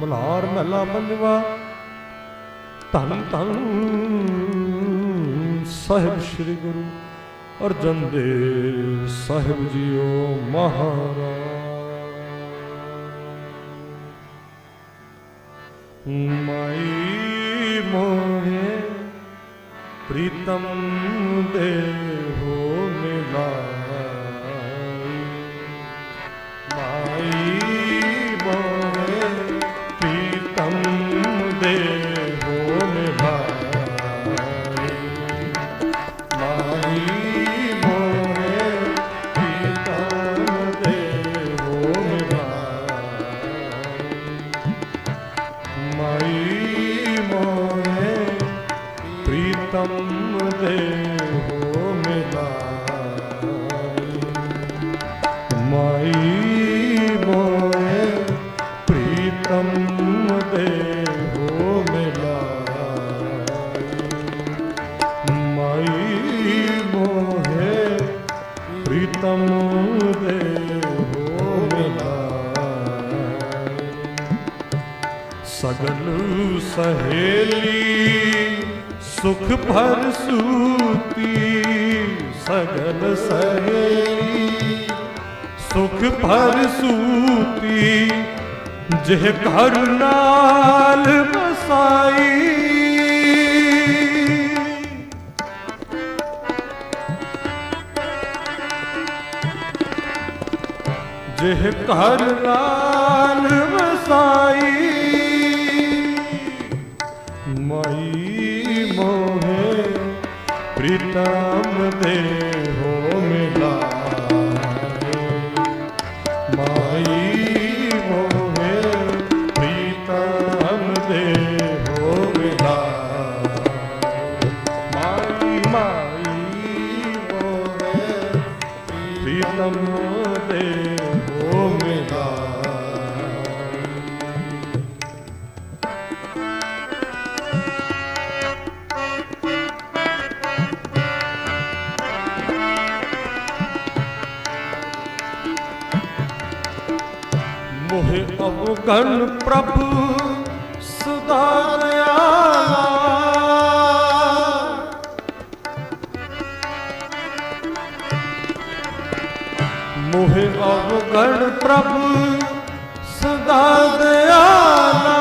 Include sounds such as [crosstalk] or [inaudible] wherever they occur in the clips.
ਮਲਾਰ ਮਹਲਾ ਪੰਜਵਾ ਧੰਨ ਧੰਨ ਸਾਹਿਬ ਸ੍ਰੀ ਗੁਰੂ ਅਰਜਨ ਦੇਵ ਸਾਹਿਬ ਜੀਓ ਮਹਾਰਾਜ। ਮਾਈ ਮੋਹੇ ਪ੍ਰੀਤਮ ਦੇ ਸਗਲ ਸਹੇਲੀ, ਸੁਖ ਭਰ ਸੂਤੀ। ਸਗਲ ਸਹੇਲੀ, ਸੁਖ ਭਰ ਸੂਤੀ। ਜਿਹ ਘਰ ਨਾਲ ਬਸਾਈ ਜਿਹ ਘਰ ਨਾਲ ਵਸਾਈ। ਪ੍ਰੀਤਮ ਦੇ ਹੋ ਮਿਲਾਏ ਮਾਈ ਮੋਹੇ ਪ੍ਰੀਤਮ ਦੇ ਹੋ ਮਿਲਾਏ ਮਾਈ ਮਾਈ ਮੋਹੇ ਪ੍ਰੀਤਮ ਮੋਹਿ ਅਵਗਣ ਪ੍ਰਭੂ ਸਦਾ ਦਇਆਲਾ ਮੋਹਿ ਅਵਗਣ ਪ੍ਰਭੂ ਸਦਾ ਦਇਆਲਾ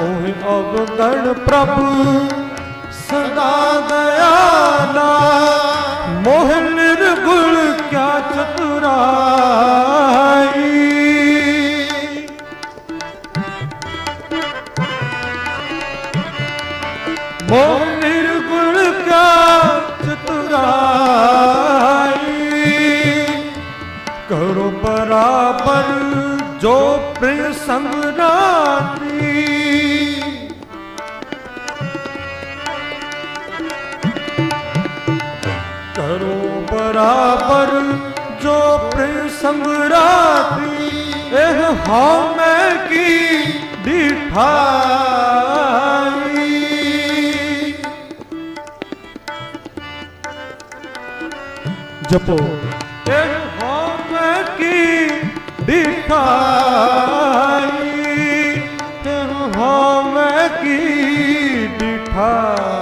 ਮੋਹਿ ਅਵਗਣ ਪ੍ਰਭੂ ਮੋਹ ਨਿਰਗੁਣ ਕਿਆ ਚਤੁਰਾਈ। ਕਰੋ ਬਰਾਬਰ ਜੋ ਪ੍ਰਿਯ ਸੰਗ ਰਾਤੀ ਕਰੋ ਬਰਾਬਰ ਜੋ ਪ੍ਰਿਯ ਸੰਗ ਇਹ ਹਉ ਮੈਂ ਕੀ ਦਿਠਾਈ ਜਪੋ। ਇਹ ਹਉ ਮੈਂ ਕੀ ਦਿਠਾਈ ਇਹ ਹਉ ਕੀ ਦਿਠਾਈ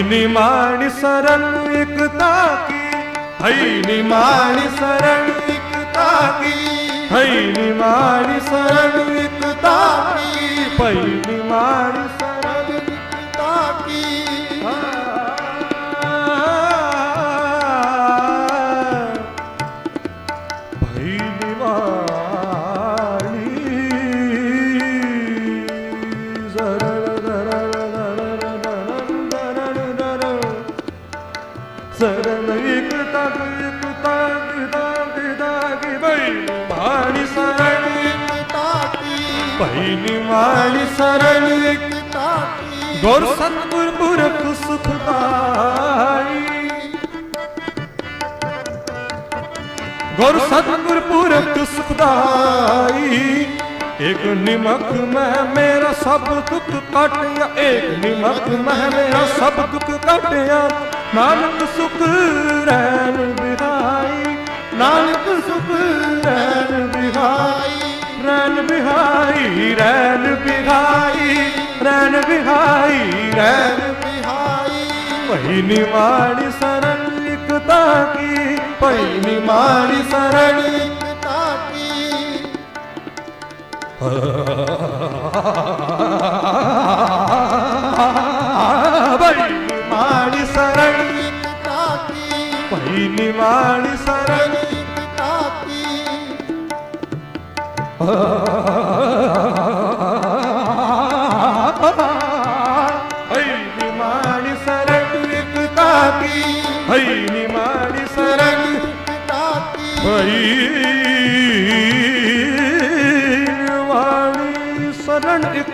ਭਈ ਨਿਮਾਣ ਸਰਣ ਇਕਤਾ ਕੀ ਭਈ ਨਿਮਾਣ ਸਰਣ ਇਕਤਾ ਕੀ ਭਈ ਨਿਮਾਣ ਸਰਣ ਇਕਤਾ ਕੀ ਭਈ ਨਿਮਾਣ ਭਈ ਨਿਵਾਣੀ ਗੁਰ ਸਤਗੁਰ ਪੁਰਖ ਸੁਖਦਾਈ ਗੁਰ ਸਤਗੁਰ ਪੁਰਖ ਸੁਖਦਾਈ ਇਕ ਨਿਮਕ ਮੈਂ ਮੇਰਾ ਸਭ ਦੁੱਖ ਕਟਿਆ, ਇੱਕ ਨਿਮਕ ਮੈਂ ਮੇਰਾ ਸਭ ਦੁੱਖ ਕਟਿਆ। ਨਾਨਕ ਸੁਖ ਰਹਿਣ ਬਿਹਾਈ, ਨਾਨਕ ਸੁਖ ਰਹਿਣ ਬਿਹਾਈ ਰਹਿਣ ਬਿਹਾਈ ਰਹਿਣ ਬਿਹਾਈ ਰਹਿਣ ਬਿਹਾਈ ਰਹਿਣ ਬਿਹਾਈ। ਭਈ ਨਿਵਾੜੀ ਸਰਣ ਇਕ ਤਾਕੀ ਭਈ ਨਿਵਾੜੀ ਸਰਣ ਇੱਕ ਤਾਕੀ ਭਈ [laughs]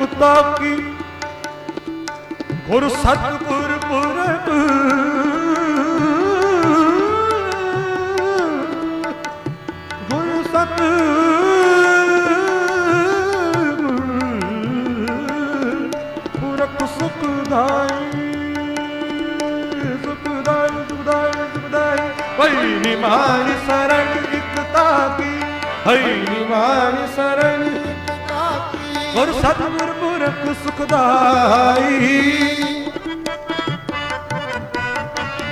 ਸਰਣ ਇਕ ਗੁਰ ਸਤਿਗੁਰ ਪੁਰਬ ਗੁਰ ਸਤ ਪੁਰਖ ਸੁਖ ਦਾਈ ਸੁਖ ਦਾਈ ਸੁਖ ਦਾਈ ਸੁਖ ਦਾਈ ਭਈ ਨਿਮਾਨ ਸਰਣ ਇਕ ਤਾਕੀ ਭਈ ਨਿਮਾਨ ਸਰਣ ਗੁਰ ਸਤਿਗੁਰ ਪੁਰਖ ਸੁਖ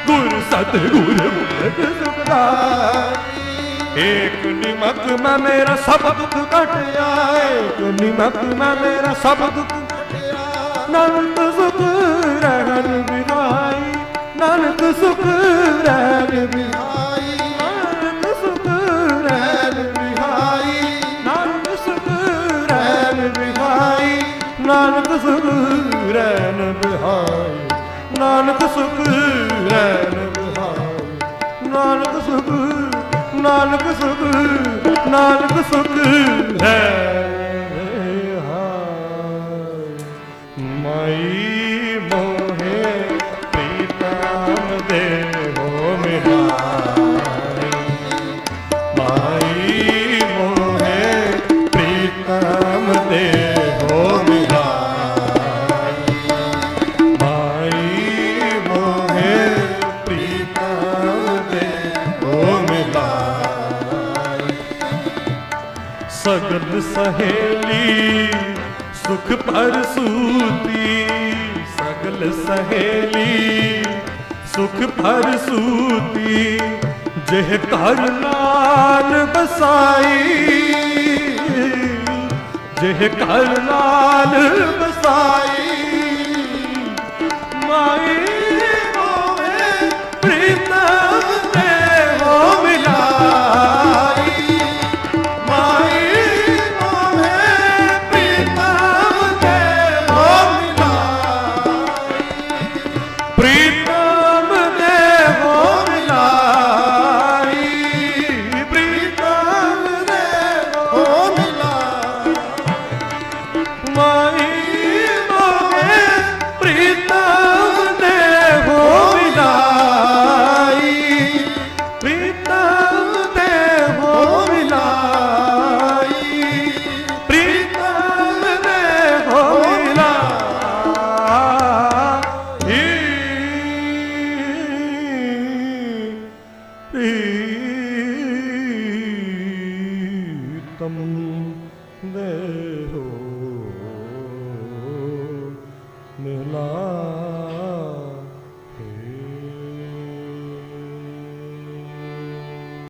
ਗੁਰ ਸਤਿਗੁਰ ਪੁਰਖ ਸੁਖ ਏਕ ਨਿਮਕ ਮੈਂ ਮੇਰਾ ਸਭ ਦੁੱਖ ਘਟਿਆ, ਏਕ ਨਿਮਕ ਮੈਂ ਮੇਰਾ ਸਭ ਦੁੱਖ ਨਾਨਕ ਸੁਖ ਰਹਿਣ ਬਿਹਾਈ ਨਾਨਕ ਸੁਖ ਰਹਿਣ ਬਿਹਾਈ ਨਾਨਕ ਸੁਖ ਰੈਨ ਬਿਹਾਈ ਨਾਨਕ ਸੁਖ ਰੈਨ ਬਿਹਾਈ ਨਾਨਕ ਸੁਖ ਨਾਨਕ ਸੁਖ ਨਾਨਕ ਸੁਖ ਹੈ ਸਗਲ ਸਹੇਲੀ, ਸੁਖ ਪਰਸੂਤੀ ਸਗਲ ਸਹੇਲੀ, ਸੁਖ ਪਰਸੂਤੀ ਜਿਹ ਘਰ ਨਾਲ ਬਸਾਈ ਜਿਹ ਘਰ ਨਾਲ ਬਸਾਈ free.